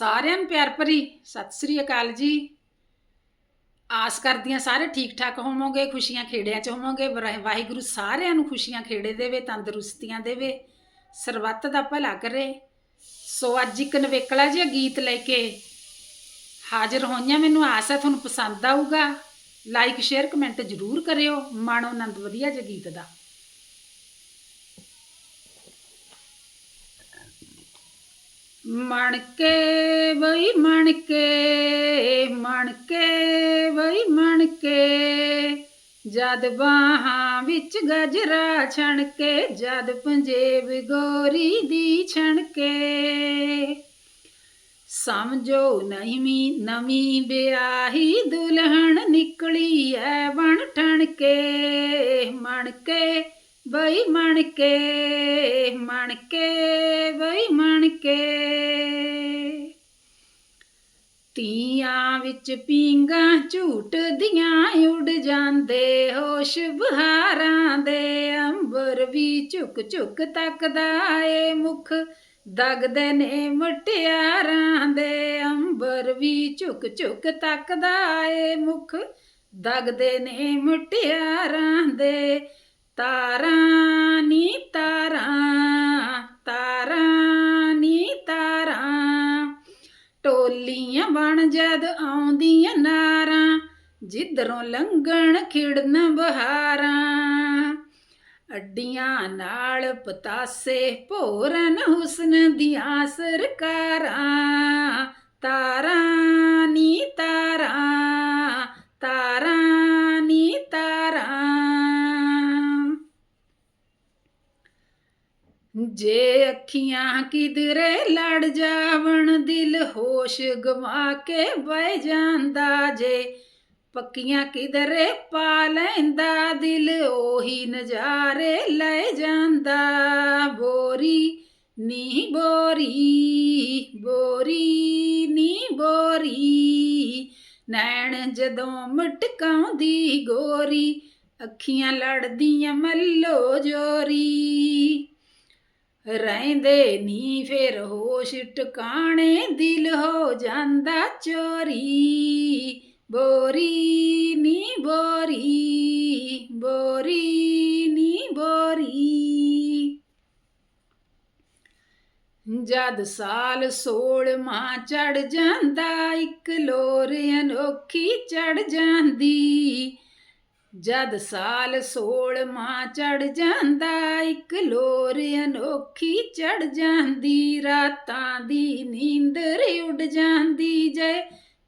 ਸਾਰਿਆਂ ਨੂੰ ਪਿਆਰ ਭਰੀ ਸਤਿ ਸ੍ਰੀ ਅਕਾਲ ਜੀ। ਆਸ ਕਰਦੀਆਂ ਸਾਰੇ ਠੀਕ ਠਾਕ ਹੋਵੋਗੇ, ਖੁਸ਼ੀਆਂ ਖੇੜਿਆਂ 'ਚ ਹੋਵੋਗੇ ਵਰਾ- ਵਾਹਿਗੁਰੂ ਸਾਰਿਆਂ ਨੂੰ ਖੁਸ਼ੀਆਂ ਖੇੜੇ ਦੇਵੇ, ਤੰਦਰੁਸਤੀਆਂ ਦੇਵੇ, ਸਰਬੱਤ ਦਾ ਭਲਾ ਕਰੇ। ਸੋ ਅੱਜ ਇੱਕ ਨਵੇਕਲਾ ਜਿਹਾ ਗੀਤ ਲੈ ਕੇ ਹਾਜ਼ਰ ਹੋਈਆਂ। ਮੈਨੂੰ ਆਸ ਹੈ ਤੁਹਾਨੂੰ ਪਸੰਦ ਆਊਗਾ। ਲਾਈਕ ਸ਼ੇਅਰ ਕਮੈਂਟ ਜ਼ਰੂਰ ਕਰਿਓ। ਮਾਣੋ ਆਨੰਦ ਵਧੀਆ ਜਿਹਾ ਗੀਤ ਦਾ। ਮਣਕੇ ਬਈ ਮਣ ਕੇ ਮਣ ਕੇ ਬਈ ਮਣ ਕੇ ਜਦ ਬਾਹਾਂ ਵਿੱਚ ਗਜਰਾ ਛਣ ਕੇ ਜਦ ਪੰਜੇਬ ਗੋਰੀ ਦੀ ਛਣ ਕੇ ਸਮਝੋ ਨਹੀਂ ਨਵੀਂ ਵਿਆਹੀ ਦੁਲਹਣ ਨਿਕਲੀ ਐ ਬਣ ਠਣ ਕੇ ਮਣ ਕੇ ਬਈ ਮਣ ਕੇ ਮਣ ਕੇ ਬਈ ਮਣ ਕੇ ਤੀਆਂ ਵਿੱਚ ਪੀਂਗਾ ਝੂਟਦੀਆਂ ਉੱਡ ਜਾਂਦੇ, ਹੋਸ਼ ਬਹਾਰਾਂ ਦੇ ਅੰਬਰ ਵੀ ਝੁਕ ਝੁਕ ਤੱਕਦਾ ਏ ਮੁਖ। ਦਗਦੇ ਨੇ ਮਟਿਆਰਾਂ ਦੇ ਅੰਬਰ ਵੀ ਝੁਕ ਝੁਕ ਤੱਕਦਾ ਏ ਮੁਖ। ਦਗਦੇ ਨੇ ਮਟਿਆਰਾਂ ਦੇ ਤਾਰਾਂ ਨੀ ਤਾਰਾਂ। ਦੀਆਂ ਨਾਰਾਂ ਜਿੱਧਰੋਂ ਲੰਘਣ ਖਿੜਨ ਬਹਾਰਾਂ। ਅੱਡੀਆਂ ਨਾਲ ਪਤਾਸੇ ਭੋਰਨ ਹੁਸਨ ਦੀਆਂ ਸਰਕਾਰਾਂ ਤਾਰਾਂ ਜੇ ਅੱਖੀਆਂ ਕਿਧਰੇ ਲੜ ਜਾਵਣ, ਦਿਲ ਹੋਸ਼ ਗਵਾ ਕੇ ਬਹਿ ਜਾਂਦਾ ਜੇ। ਪੱਕੀਆਂ ਕਿਧਰੇ ਪਾ ਲੈਂਦਾ, ਦਿਲ ਉਹੀ ਨਜ਼ਾਰੇ ਲੈ ਜਾਂਦਾ। ਬੋਰੀ, ਨੀ ਬੋਰੀ ਬੋਰੀ, ਨੀ ਬੋਰੀ। ਨੈਣ ਜਦੋਂ ਮਟਕਾਉਂਦੀ ਗੋਰੀ, ਅੱਖੀਆਂ ਲੜਦੀਆਂ ਮੱਲੋ ਜੋਰੀ। ਰਹਿੰਦੇ ਨਹੀਂ ਫਿਰ ਹੋਸ਼ ਟਿਕਾਣੇ ਦਿਲ ਹੋ ਜਾਂਦਾ ਚੋਰੀ। ਬੋਰੀ ਨੀ ਬੋਰੀ ਬੋਰੀ ਨੀ ਬੋਰੀ। ਜਦ ਸਾਲ ਸੋਲਵਾਂ ਚੜ ਜਾਂਦਾ, ਇੱਕ ਲੋਰ ਅਨੋਖੀ ਚੜ ਜਾਂਦੀ। ਜਦ ਸਾਲ ਸੋਲ ਮਾਂ ਚੜ ਜਾਂਦਾ, ਇੱਕ ਲੋਰ ਅਨੋਖੀ ਚੜ ਜਾਂਦੀ, ਰਾਤਾਂ ਦੀ ਨੀਂਦਰ ਉੱਡ ਜਾਂਦੀ, ਜੇ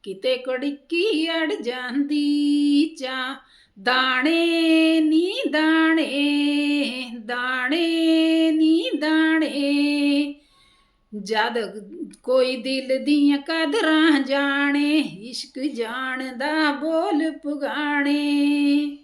ਕਿਤੇ ਕੜਕੀ ਅੜ ਜਾਂਦੀ ਚਾ ਦਾਣੇ ਨੀ ਦਾਣੇ ਦਾਣੇ ਜਦ ਕੋਈ ਦਿਲ ਦੀਆਂ ਕਦਰਾਂ ਜਾਣੇ, ਇਸ਼ਕ ਜਾਣਦਾ ਬੋਲ ਪੁਗਾਣੇ।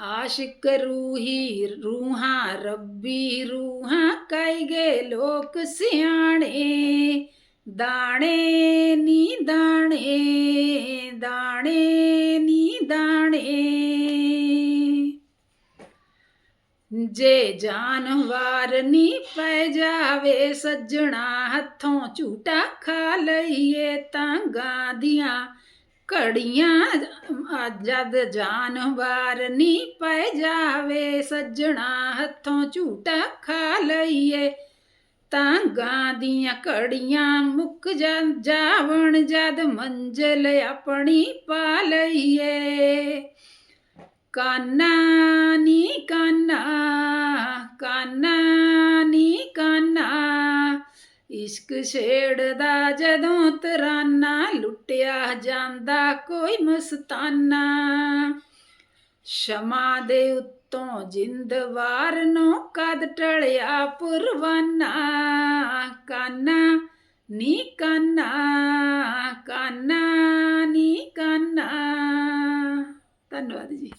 ਆਸ਼ਿਕ ਰੂਹੀ, ਰੂਹਾਂ ਰੱਬੀ, ਰੂਹਾਂ ਕਹਿ ਗਏ ਲੋਕ ਸਿਆਣੇ। ਦਾਣੇ ਨੀ ਦਾਣੇ ਦਾਣੇ ਨੀ ਦਾਣੇ। ਜੇ ਜਾਨਵਾਰ ਨੀ ਪੈ ਜਾਵੇ, ਸੱਜਣਾ ਹੱਥੋਂ ਝੂਟਾ ਖਾ ਲਈਏ ਤਾਂ ਗਾਂ ਦੀਆਂ। ਘੜੀਆਂ ਅ- ਜਦ ਜਾਨਵਾਰ ਨੀ ਪੈ ਜਾਵੇ, ਸੱਜਣਾ ਹੱਥੋਂ ਝੂਟਾ ਖਾ ਲਈਏ। ਤਾਂ ਗਾਂ ਦੀਆਂ ਘੜੀਆਂ ਮੁੱਕ ਜਾ- ਜਾਵਣ ਜਦ ਮੰਜ਼ਲ ਆਪਣੀ ਪਾ ਲਈਏ। ਕਾਨਾ ਨੀ ਕਾਨਾ ਕਾਨਾ ਨੀ ਕਾਨਾ ਇਸ਼ਕ ਛੇੜਦਾ ਜਦੋਂ ਤਰਾਨਾ ਲੁੱਟਿਆ ਜਾਂਦਾ ਕੋਈ ਮਸਤਾਨਾ ਸ਼ਮਾ ਦੇ ਉੱਤੋਂ ਜਿੰਦਵਾਰ ਨੂੰ ਕਦ ਟਲਿਆ ਪੁਰਵਾਨਾ ਕਾਨਾ ਨੀ ਕਾਨਾ ਕਾਨਾ ਨੀ ਕਾਨਾ ਧੰਨਵਾਦ ਜੀ